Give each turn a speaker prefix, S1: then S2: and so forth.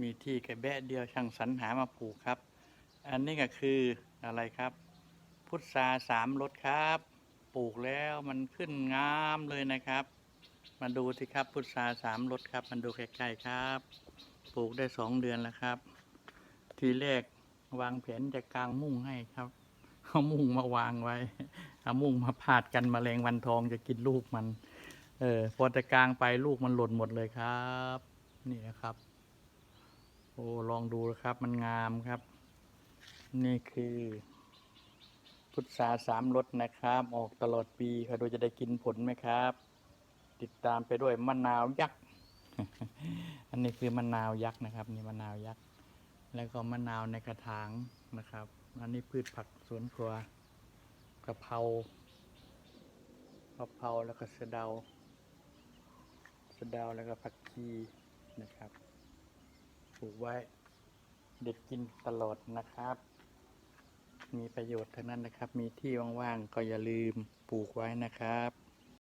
S1: มีที่แค่แบะเดียวช่างสรรหามาปลูกครับ อันนี้ก็คืออะไรครับ พุทราสามรสครับ ปลูกแล้วมันขึ้นงามเลยนะครับ มาดูสิครับพุทราสามรสครับ มันดูใกล้ๆครับ ปลูกได้สองเดือนแล้วครับ ทีแรกวางแผนจะกางมุ้งให้ครับเอามุ้งมาวางไว้เอามุ้งมาพาดกันแมลงวันทองจะกินลูกมัน เออพอจะกลางไปลูกมันหล่นหมดเลยครับ นี่นะครับ โอ้ลองดูนะครับมันงามครับ นี่คือพุทราสามรสนะครับ ออกตลอดปีค่ะโดูจะได้กินผลไหมครับ ติดตามไปด้วยมะนาวยักษ์อันนี้คือมะนาวยักษ์นะครับนี่มะนาวยักษ์แล้วก็มะนาวในกระถางนะครับอันนี้พืชผักสวนครัวกะเพรากะเพราแล้วก็สะเดาสะเดาแล้วก็ผักชี ลูกไว้ เด็ดกินตลอดนะครับ มีประโยชน์ทั้งนั้นนะครับ มีที่ว่างๆก็อย่าลืมปลูกไว้นะครับ